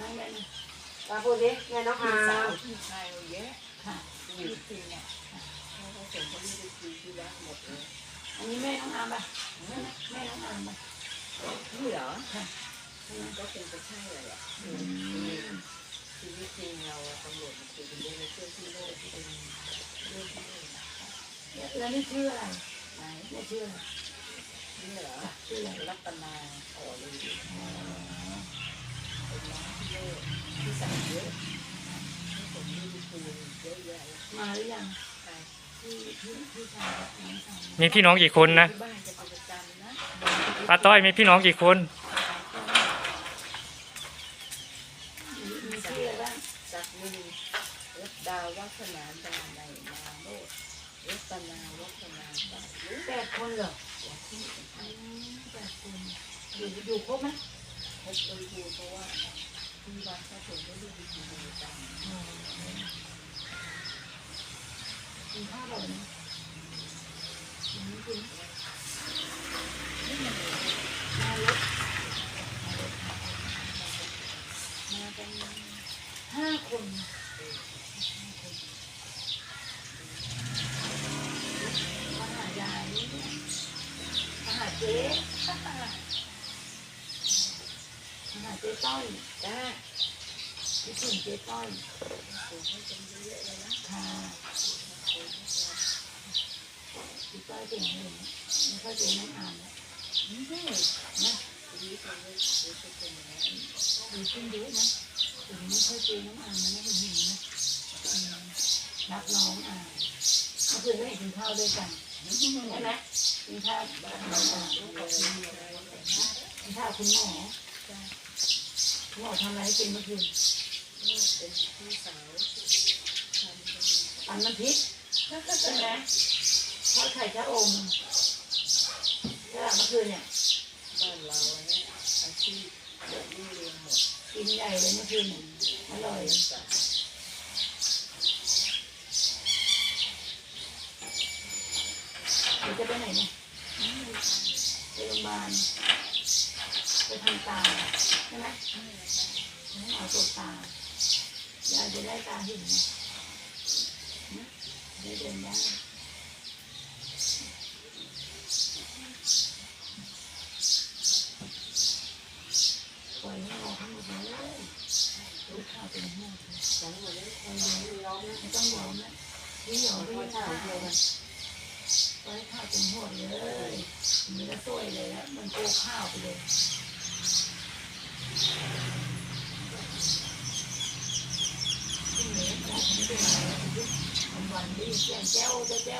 นั่งได้ไหมตาพูดดิแม่น้องอาพี่สาวพี่ชายเราเยอะค่ะอยู่จริงอะเขาผสมเขาไม่ได้คุยที่รักหมดเลยอันนี้แม่น้องอามป่ะแม่แม่น้องอามป่ะนี่เหรอค่ะก็คงจะใช่แหละชีวิตจริงเราตำรวจมาคุยกันเยอะในเรื่องที่โลกเป็นเรื่องที่โลกแล้วนี่ชื่ออะไรไหนนี่ชื่ออะไรนี่เหรอชื่อรัตนาอ่อเลย เป็นน้องที่โลที่สั่งเยอะที่ผมไม่ได้คุยเยอะแยะมาหรือยังใครพี่พี่พี่ชายกับน้องชายมีพี่น้องกี่คนนะที่บ้านจะเป็นประจำนะป้าต้อยมีพี่น้องกี่คน มีมีชื่ออะไรบ้างจากมือรัตดาวัฒนาดาในนาโลดรัตนาวัฒนาดาแปดคนเหรอแปดคนอยู่อยู่ครบไหม พบโดยครูเพราะว่าที่บ้านเขาถึงไม่ได้ไปกินประจำอ๋อกินข้าวบ่อยไหมกินไม่กินมารถมากันห้าคนมาหายายนี่เนี่ยมาหาเจ๊มาหา เจ๊ต้อยจ้าคิดถึงเจ๊ต้อยสูงให้จนเยอะๆเลยนะค่ะเจ๊ต้อยเก่งเลยไม่ค่อยเจ๊น้องอ่านแล้วนี่ไงนะชีวิตเราไม่รู้จะเป็นยังไงดีขึ้นเยอะนะถึงไม่ค่อยเจ๊น้องอ่านนะไม่เห็นเห็นนะอืมรักน้องอ่านเมื่อคืนก็เห็นกินข้าวด้วยกันใช่ไหมกินข้าวบ้านน้องอ่านกินข้าวคุณหมอ คุณหมอทำอะไรให้กินเมื่อคืนเป็นพี่สาวอันน้ำพริกใช่ไหมทอดไข่ชะอมใช่ไหมเมื่อคืนเนี่ยบ้านเราเนี่ยอาชีพแบบนี้เรียนหมดกินใหญ่เลยเมื่อคืนอร่อยจ้ะเดี๋ยวจะไปไหนเนี่ยไปโรงพยาบาล ไปทำตาใช่ไหมเอาตรวตายายจะได้ตาเห็นนะนะได้เดินได้ปล่อยให้รอทั้หมดเลยดูข้าวเป็นหัวเลยหลังหมดแล้วปล่อยเลยองนะไม่ต้องร้องนะนี่หยอไม่ได้ข้าวเดียวกันปล่อยข้าวเป็นหัวเลยมีแล้วสวยเลยแล้วมันโกข้าวไปเลย ที่เหนือจากนี้เป็นอะไรวันวันๆได้ยินเสียงแจ้วแจ้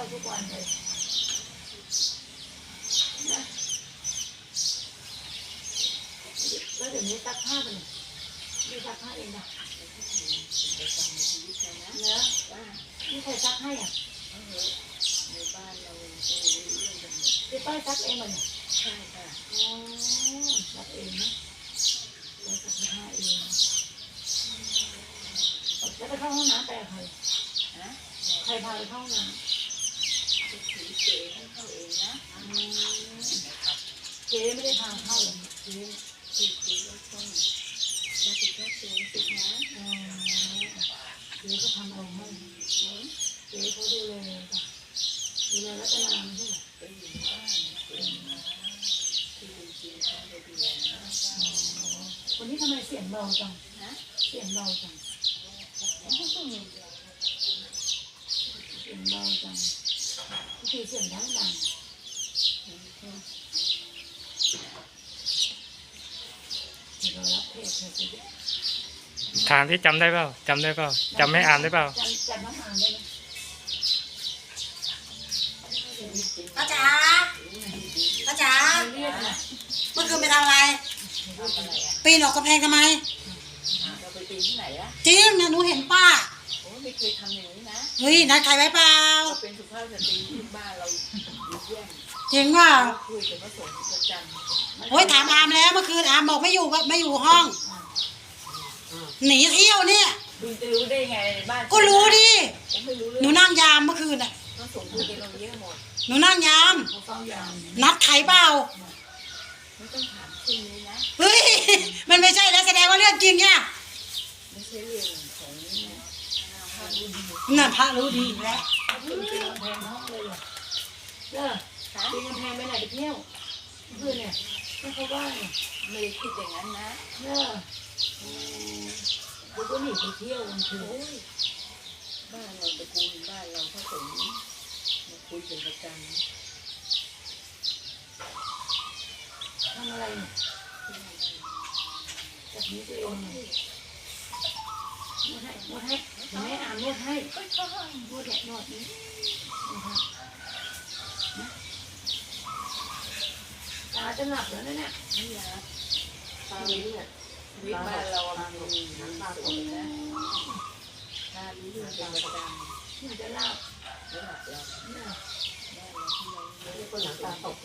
ไปเลยไม่ซักผ้าเองนะไปทำในชีวิตเลยเจะรู้เรื่องกันหมดต้องมันยใช่ค่ะอ๋อซักเองนะต้อยซักผ้าเองแล้วไปเข้าห้องน้ำไปกับใครนะใครพาไปเข้าห้องน้จะถือเจให้เข้าเองนะำอืมเจ๊ไม่ได้พาเข้าหรอเจ๊ถือเก๋ก็ต้องรับผิดชอบสูงสุดนะอ๋อเจ๊ก็ทำเอาให้เจ๊เขาดูแลจ้ะดูแลรัตนาไม่ใช่เหรอ ไปอยู่ในบ้านเป็นที่จริงๆเขาไปดูแลนะ อ๋อ วันนี้ทำไมเสียงเบาจังนะเสียงเบาจังเสียงเบาจังทุกทีเสียงดังดังเดี๋ยวเรารับเพจเธอสิถามที่จำได้เปล่าจำได้เปล่าจำไม่อ่านได้เปล่า จำจำน้ำอ่านได้ไหม ป้าจ๋าป้าจ๋า เรียกนะ เมื่อคืนไปทำอะไร ทำอะไรอะ ปีนออกกำแพงทำไมเราไปปีนที่ไหนอะจริงนะหนูเห็นป้าโอ้ไม่เคยทำอย่างนี้นะเฮ้ยนัดใครไว้เปล่าเราเป็นสุภาพสตรีที่บ้านเราอยู่เยี่ยมจริงว่าเราคุยกับพระสงฆ์ประจำโอ้ยถามอามแล้วเมื่อคืนอามบอกไม่อยู่ไม่อยู่ห้องหนีเที่ยวเนี่ยคุณจะรู้ได้ไงบ้านก็รู้ดิผมไม่รู้เรื่หนูองนั่งยามเมื่อคืนน่ะพระสงฆ์คุยกับเราเยอะหมดหนูนั่งยามเขาเฝ้ายามนัดใครเปล่าไม่ต้องถามชื่อนี้นะ เฮ้ย มันไม่ใช่แล้วแสแสดงว่าเรื่องจริงเนี่ยไม่ใช่เรื่องของข้ารู้ดีนั่นพระรู้ดีอีกแล้วเขาเพิ่งปีนกำแพงห้องเลยเหรอเด้อปีนกำแพงไปไหนไปเที่ยวเพื่อนเนี่ยไม่เขาว่าเนี่ยไม่ได้คิดอย่างนั้นนะเด้ออืมเดี๋ยวก็หนีไปเที่ยวกันเถอะโอ้ยบ้านเราตระกูลบ้านเราพระสงฆ์มาคุยเป็นประจำทำอะไรเนี่ย จับนี้ตัวเองเนี่ยนวดให้นวดให้เดี๋ยวแม่อ่านนวดให้นวดแหละนวดนี้นะครับนะตาจะหลับแล้วนะเนี่ยนี่นะตาลิ้นเนี่ยชีวิตบ้านเราอะมันมีน้ำตาตกนะถ้ารู้เรื่องเป็นประจำมันจะหลับแล้วแบบเราเนี่ยบ้านเราที่เราไม่มีได้คนหนังตาตก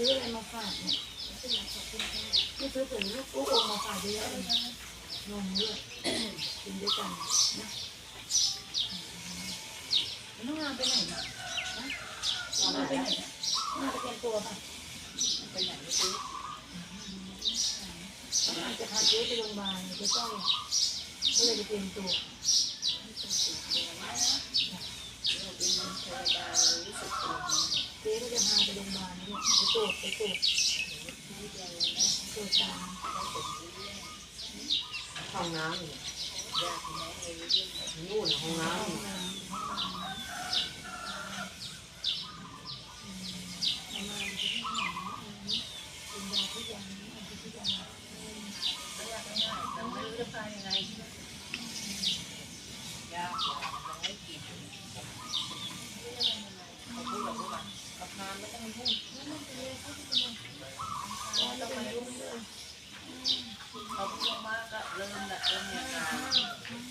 ซื้ออะไรมาฝากเนี่ยไม่ซื้อแต่ลูกลูกอมมาฝากเยอะเลยนมด้วยกินด้วยกันนะน้องงานไปไหนนะน้องงานไปไหนน้องงานไปเตรียมตัวป่ะไปไหนไม่รู้น้องงานจะพาเจ๊ไปโรงพยาบาลเจ๊ต้อยก็เลยไปเตรียมตัวเราเป็นเทวดาลรู้สึกตัว เจ๊ก็จะพาไปโรงพยาบาลเนี่ยไปตรวจไปตรวจตรานะตรวจตามเราสมรู้เรื่องห้องน้ำอยู่ญาติพี่น้องเรารู้เรื่องหมดนู่นห้องน้ำอยู่น้งน้ำเราไม่รู้จะพายังไงยากกว่าเราไม่กินเขาพูดแบบว่าประธานไม่ต้องพูดเขาพูดมากก็เริ่มละเริ่มมีอาการ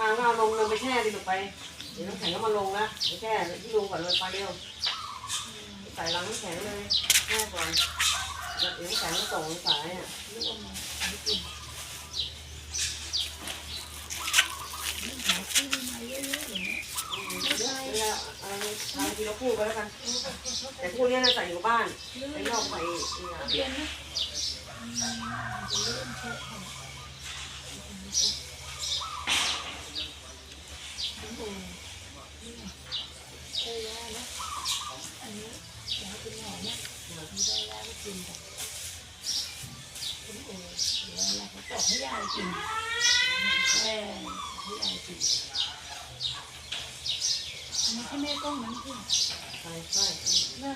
อ่างเอาลงเลยไปแช่ดิลงไป เดี๋ยวน้ำแข็งก็มาลงนะไปแช่ที่ลงก่อนเลยไปเร็วใส่ลังน้ำแข็งเลยแช่ก่อนเดี๋ยวน้ำแข็งก็ส่งสายอะลูกอมมาไม่กินหาที่มาเยอะๆอย่างเงี้ยเดี๋ยวเวละไรทางทีเราพูดไปแล้วกัน แต่พูดเนี้ยน่าใส่อยู่บ้านไปนอกไปเนี่ย เรียนนะอืมจะเริ่มเช็คค่ะโอ้โหนี่ไงใช่แล้วนะอันนี้อยากให้เป็นหอมนะเดี๋ยวที่ได้แล้วก็กินกันโอ้โหเดี๋ยวอะไรเขาตอกให้ยายกินแม่ให้ยายกินอันนี้ใช่แม่ต้องนั้นคือใช่ใช่น่ะ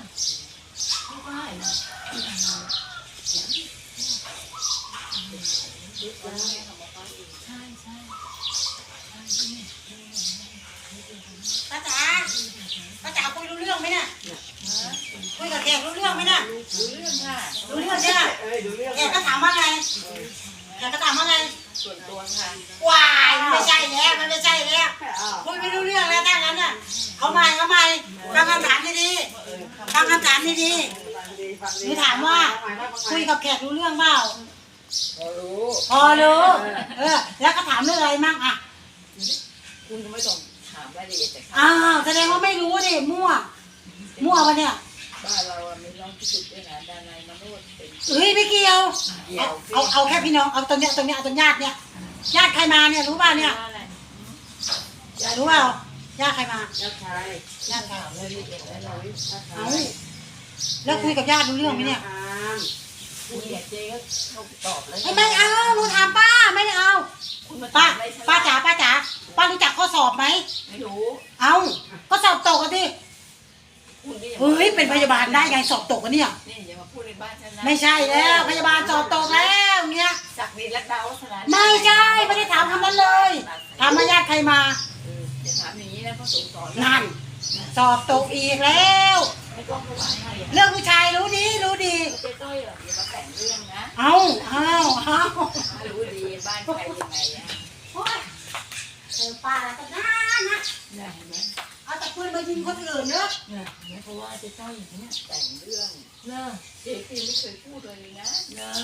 ไม่ได้นะไม่ทำเลยเยอะแล้วใช่ใช่ใช่ที่นี่ ป้าจ๋าป้าจ๋าคุยรู้เรื่องไหมเนี่ยคุยกับแขกรู้เรื่องไหมเนี่ย รู้เรื่องค่ะ รู้เรื่องใช่ไหม เอ้ยดูเรื่อง แขกก็ถามว่าไงแขกก็ถามว่าไง ส่วนตัวค่ะ วายมันไม่ใช่แล้วมันไม่ใช่แล้ว อ้าว คุยไม่รู้เรื่องแล้วถ้างั้นน่ะ เขาใหม่เขาใหม่ฟังคำถามดีๆฟังคำถามดีฟังดีฟังๆหดีนูถามว่าคุยกับแขกรู้เรื่องเปล่าพอรู้พอรู้ เออ แล้วก็ถามเรื่องอะไรมั่งอะคุณก็ไม่ต้องถามรายละเอียดแต่ค่ะอ้าวแสดงว่าไม่รู้ดิมั่ว มั่วปะเนี่ยบ้านเราอะมีน้องที่สุดด้วยนะดานายมโนดเป็นเฮ้ยไม่เกี่ยว เกี่ยเอาวเอาเอาแค่พี่น้อง เอาตรงเนี้ยตรงเนี้ยเอาตรงญาติเนี่ย ญาติใครมาเนี่ยรู้ป่ะเนี่ยรู้เปล่า ญาติใครมาญาติชายญาติใครรายละเอียดแล้วเราญาติชาเอายแล้วคุยกับญาติรู้เรื่องไหมเนี่ยอามคุณอยากเจ๊ก็เข้าไปตอบแล้วไม่ไม่เอาหนูถามป้าไม่ได้เอาคุณมาป้าถามอะไรฉันป้าจ๋าป้าจ๋าป้ารู้จักข้อสอบไหมไม่รู้ เอาก็สอบตกกันดิคุณก็อย่าเฮ้ยเป็นพยาบาลได้ไงสอบตกกันเนี่ยนี่อย่ามาพูดในบ้านฉันนะไม่ใช่แล้วพยาบาลสอบตกแล้วเงี้ยศักดิ์นิรัตดาวัฒนาไม่ใช่ไม่ได้ถามคำนั้นเลยถามมาญาติใครมา ราะสงสารนั่น สอบตกอีกแล้ว ไม่ต้องเขาว่าให้อะเรื่องผู้ชายรู้ดีรู้ดี เจ๊ต้อยเหรออย่ามาแต่งเรื่องนะเอาเอาเอารู้ดีบ้านใครยังไงอะโอ๊ยเจอป้าแล้วก็น่านะเนี่ยเห็นไหมเอาแต่ปืนมายิงคนอื่นเนอะเนี่ยเห็นไหมเพราะว่าเจ๊ต้อยอย่างเนี้ยแต่งเรื่องเนอะเจ๊ปีไม่เคยพูดเลยนะเนอะ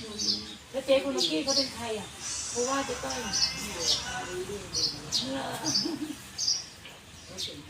อืมแล้วเจ๊คุณลูกกี้เขาเป็นใครอะเพราะว่าเจ๊ต้อยเนี่ยนี่แหละพารู้เรื่องดีนะเนอะ เขาถึงเท